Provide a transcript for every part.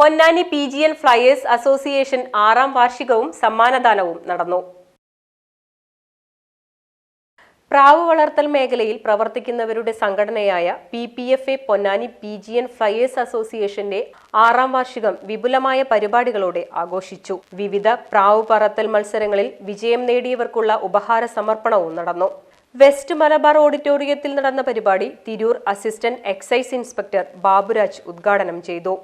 Ponnani P G N flyers association ആറാം വാർഷികവും സമ്മാനദാനവും നടന്നു. പ്രാവ് വളർത്തൽ മേഖലയിൽ പ്രവർത്തിക്കുന്നവരുടെ സംഘടനയായ P P F A Ponnani P G N flyers അസോസിയേഷന്റെ ആറാം വാർഷികം വിപുലമായ പരിപാടികളോടെ ആഘോഷിച്ചു. വിവിധ പ്രാവ് പറത്തൽ മത്സരങ്ങളിൽ വിജയം നേടിയവർക്കുള്ള ഉപഹാര സമർപ്പണവും നടന്നു. വെസ്റ്റ് മലബാർ ഓഡിറ്റോറിയത്തിൽ നടന്ന പരിപാടി Tirur assistant excise inspector Baburaj ഉദ്ഘാടനം ചെയ്തു.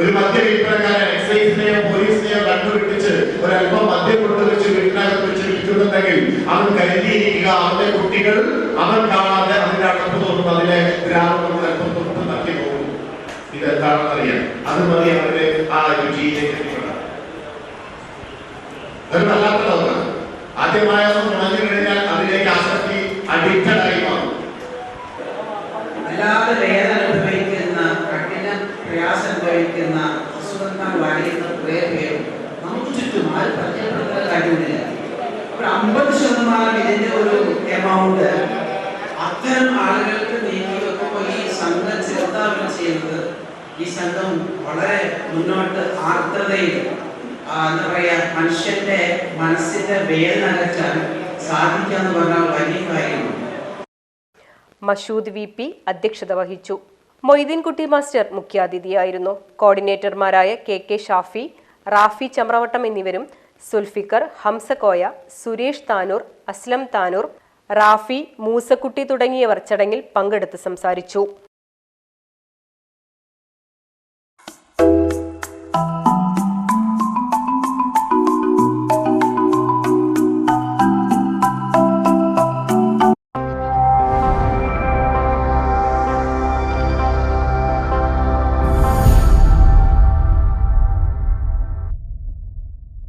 ഒരു മദ്യവിൽപ്പനക്കാരൻ എക്സൈസിനെയോ പോലീസിനെയോ കണ്ടുപിടിച്ച് ഒരല്പം മദ്യം കൊണ്ടുവച്ച് വീട്ടിനകത്ത് വെച്ച് വിൽക്കുന്നുണ്ടെങ്കിൽ അവൻ കരുതിയിരിക്കുക അവന്റെ കുട്ടികൾ അവൻ കാണാതെ അതിന്റെ അടപ്പ് തോന്നും അതിലെ ഗ്രാമങ്ങൾ അല്പം തൊട്ട് തട്ടി പോകും. ഇതെന്താണെന്നറിയാം അത് മതി അവരുടെ ആ രുചിയിലേക്ക് ഒരു വല്ലാത്ത ആദ്യമായ കഴിഞ്ഞാൽ അതിലേക്ക് ആസക്തി അഡിക്റ്റഡ് ആയി മാറും. നമുക്ക് ചുറ്റും ആരും പരിചയപ്പെടുത്തുന്ന കാര്യമില്ല ഒരു അമ്പത് ശതമാനം ഇതിന്റെ ഒരു എമൗണ്ട് അത്തരം ആളുകൾക്ക് നീക്കി വെക്കുമ്പോൾ ഈ സംഘം ചെറുതാവുകയും ചെയ്യുന്നത്. ഈ സംഘം വളരെ മുന്നോട്ട് ആർദ്രതയിൽ എന്താ പറയാ മനുഷ്യന്റെ മനസ്സിന്റെ വേദന അകറ്റാൻ സാധിക്കുക എന്ന് പറഞ്ഞാൽ വലിയ കാര്യമാണ്. മഷൂദ് വി പി അധ്യക്ഷത വഹിച്ചു. മൊയ്തീൻകുട്ടി മാസ്റ്റർ മുഖ്യാതിഥിയായിരുന്നു. കോർഡിനേറ്റർമാരായ കെ കെ ഷാഫി റാഫി ചമ്രവട്ടം എന്നിവരും സുൽഫിക്കർ ഹംസകോയ സുരേഷ് താനൂർ അസ്ലം താനൂർ റാഫി മൂസക്കുട്ടി തുടങ്ങിയവർ ചടങ്ങിൽ പങ്കെടുത്ത് സംസാരിച്ചു.